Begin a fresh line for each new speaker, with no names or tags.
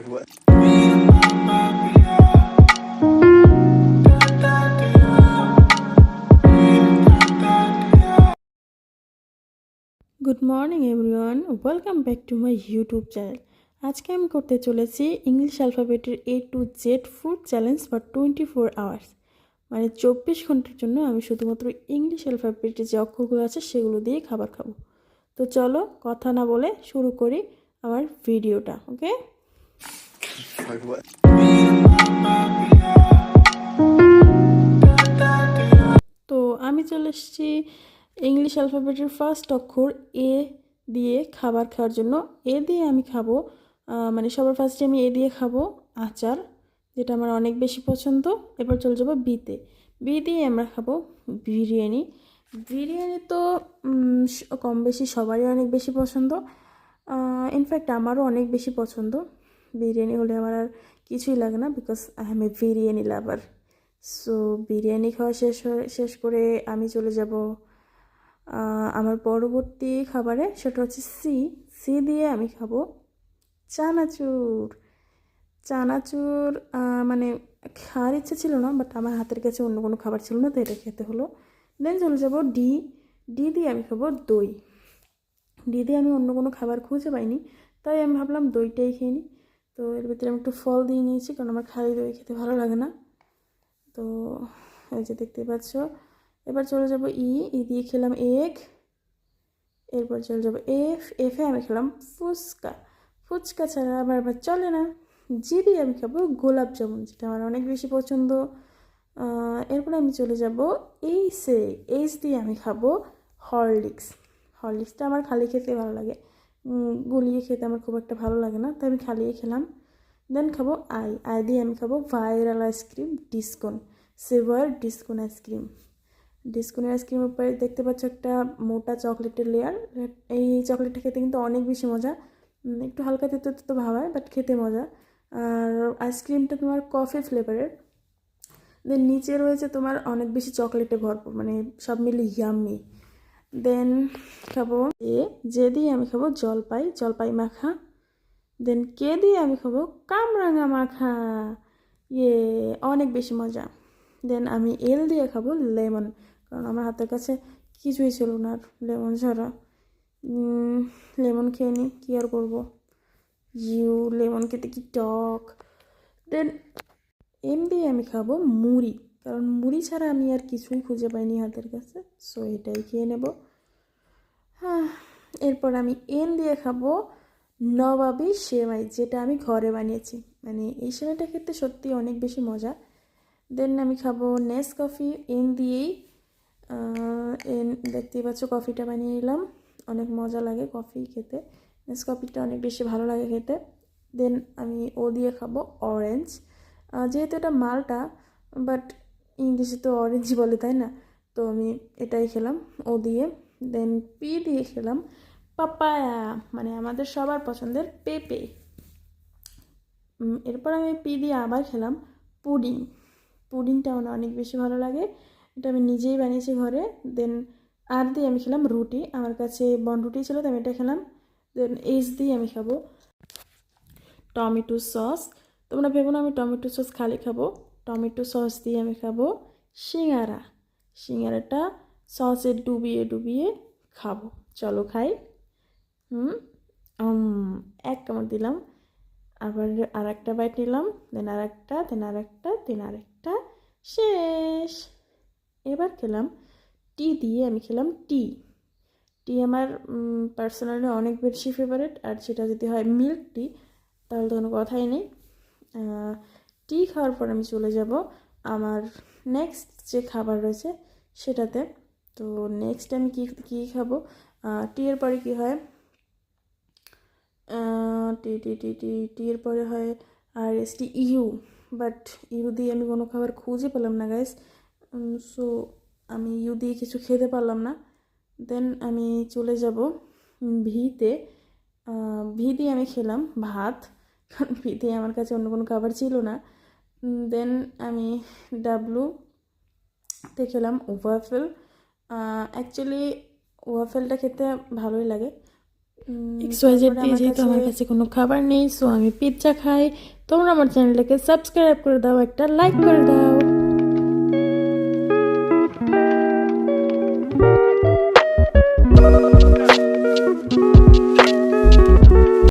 What?
Good morning everyone welcome back to my YouTube channel আজকে আমি করতে চলেছি English অ্যালফাবেটের A to Z food challenge for twenty four hours মানে চব্বিশ ঘণ্টার জন্য আমি শুধুমাত্র ইংলিশ অ্যালফাবেটের যে অক্ষরগুলো আছে সেগুলো দিয়ে খাবার খাব। তো চলো কথা না বলে শুরু করি আমার ভিডিওটা ওকে তো আমি চলে এসেছি ইংলিশ অ্যালফাবেটের ফার্স্ট অক্ষর এ দিয়ে খাবার খাওয়ার জন্য। এ দিয়ে আমি খাব মানে সবার ফার্স্টে আমি এ দিয়ে খাব আচার, যেটা আমার অনেক বেশি পছন্দ। এবার চলে যাব বিতে বি দিয়ে আমরা খাব বিরিয়ানি। বিরিয়ানি তো কম বেশি সবারই অনেক বেশি পছন্দ। ইনফ্যাক্ট আমারও অনেক বেশি পছন্দ। বিরিয়ানি হলে আমার আর কিছুই লাগে না because I am a biryani lover so biryani খাওয়া শেষ হয়ে, শেষ করে আমি চলে যাব আমার পরবর্তী খাবারে, সেটা হচ্ছে সি। সি দিয়ে আমি খাব চানাচুর। চানাচুর মানে খাওয়ার ইচ্ছে ছিল না বাট আমার হাতের কাছে অন্য কোনো খাবার ছিল না, তো এটা খেতে হলো। দেন চলে যাব ডি। ডি দিয়ে আমি খাব দই। ডি দিয়ে আমি অন্য কোনো খাবার খুঁজে পাইনি, তাই আমি ভাবলাম দইটাই খেয়ে নিই তো এর ভিতরে আমি একটু ফল দিয়ে নিয়েছি কারণ আমার খালি দই খেতে ভালো লাগে না। তো এই যে দেখতে পাচ্ছ, এবার চলে যাব ই ই দিয়ে খেলাম এগ, এরপর চলে যাব এফ, এফে আমি খেলাম ফুচকা। ফুচকা ছাড়া আমার আবার চলে না। জি দিয়ে আমি খাব গোলাপ জামুন, যেটা আমার অনেক বেশি পছন্দ। এরপরে আমি চলে যাব এইসে এইচ দিয়ে আমি খাব হরলিক্স। হরলিক্সটা আমার খালি খেতে ভালো লাগে। গুলিয়ে খেতে আমার খুব একটা ভালো লাগে না তাই আমি খালিয়ে খেলাম। দেন খাব আই আই দিয়ে আমি খাব viral ice cream disc cone saver disc cone ice cream ডিসকনের আইসক্রিমের উপরে দেখতে পাচ্ছ একটা মোটা চকলেটের লেয়ার এই চকলেটটা খেতে কিন্তু অনেক বেশি মজা। একটু হালকা তেতো তেতো ভাব হয় বাট খেতে মজা। আর আইসক্রিমটা তোমার কফি ফ্লেভারের দেন নিচে রয়েছে তোমার অনেক বেশি চকলেটে ভরপুর মানে সব মিলে ইয়াম্মি দেন খাব এ যে দিয়ে আমি খাব জলপাই জলপাই মাখা। দেন কে দিয়ে আমি খাব কামরাঙা মাখা। ইয়ে অনেক বেশি মজা। দেন আমি এল দিয়ে খাব লেমন, কারণ আমার হাতের কাছে কিছুই ছিল না আর লেমন ছাড়া। লেমন খেয়ে নিই, কী আর করব? ইউ, লেমন খেতে কি টক। দেন এম দিয়ে আমি খাব মুড়ি। কারণ মুড়ি ছাড়া আমি আর কিছুই খুঁজে পাইনি হাতের কাছে সো এটাই খেয়ে নেব। হ্যাঁ এরপর আমি এন দিয়ে খাব নবাবি সেমাই, যেটা আমি ঘরে বানিয়েছি। মানে এই সেমাইটা খেতে সত্যি অনেক বেশি মজা। দেন আমি খাব নেস কফি এন দিয়েই এন, দেখতেই পাচ্ছ কফিটা বানিয়ে নিলাম। অনেক মজা লাগে কফি খেতে। নেস কফিটা অনেক বেশি ভালো লাগে খেতে। দেন আমি ও দিয়ে খাব অরেঞ্জ যেহেতু এটা মালটা বাট ইংলিশে তো অরেঞ্জ বলে, তাই না? তো আমি এটাই খেলাম, ও দিয়ে দেন পি দিয়ে খেলাম পাপায়া মানে আমাদের সবার পছন্দের পেঁপে। এরপর আমি পি দিয়ে আবার খেলাম পুডিং। পুডিংটা আমার অনেক বেশি ভালো লাগে, এটা আমি নিজেই বানিয়েছি ঘরে। দেন আর দিয়ে আমি খেলাম রুটি, আমার কাছে বন রুটি ছিল তো আমি এটা খেলাম। দেন এইচ দিয়ে আমি খাব টমেটো সস। তোমরা ভেবো না, আমি টমেটো সস খালি খাব। টমেটো সস দিয়ে আমি খাব সিঙ্গারা। সিঙ্গারাটা সসে ডুবিয়ে ডুবিয়ে খাব। চলো খাই। হুম এক কামড় দিলাম। আবার আর একটা বাইট নিলাম দেন আর একটা দেন আর একটা দেন আর একটা শেষ। এবার খেলাম টি দিয়ে আমি খেলাম টি টি আমার পার্সোনালি অনেক বেশি ফেভারেট আর সেটা যদি হয় মিল্ক টি তাহলে তো কোনো কথাই নেই। টি খাওয়ার পর আমি চলে যাব আমার নেক্সট যে খাবার রয়েছে সেটাতে। তো নেক্সট আমি কী কী খাব? টি এর পরে কী হয়? টি টি টি টি টি এর পরে হয় R S T U. But U দিয়ে আমি কোনো খাবার খুঁজে পেলাম না গাইস সো আমি ইউ দিয়ে কিছু খেতে পারলাম না। দেন আমি চলে যাব ভিতে। ভি দিয়ে আমি খেলাম ভাত। কারণ ভি দিয়ে আমার কাছে অন্য কোনো খাবার ছিল না। দেন আমি ডাব্লু তে খেলাম ওভারফেল। অ্যাকচুয়ালি ওভারফেলটা খেতে ভালোই লাগে। দিয়ে যেহেতু আমার কাছে কোনো খাবার নেই সো আমি পিৎজা খাই। তোমরা আমার চ্যানেলটাকে সাবস্ক্রাইব করে দাও একটা লাইক করে দাও।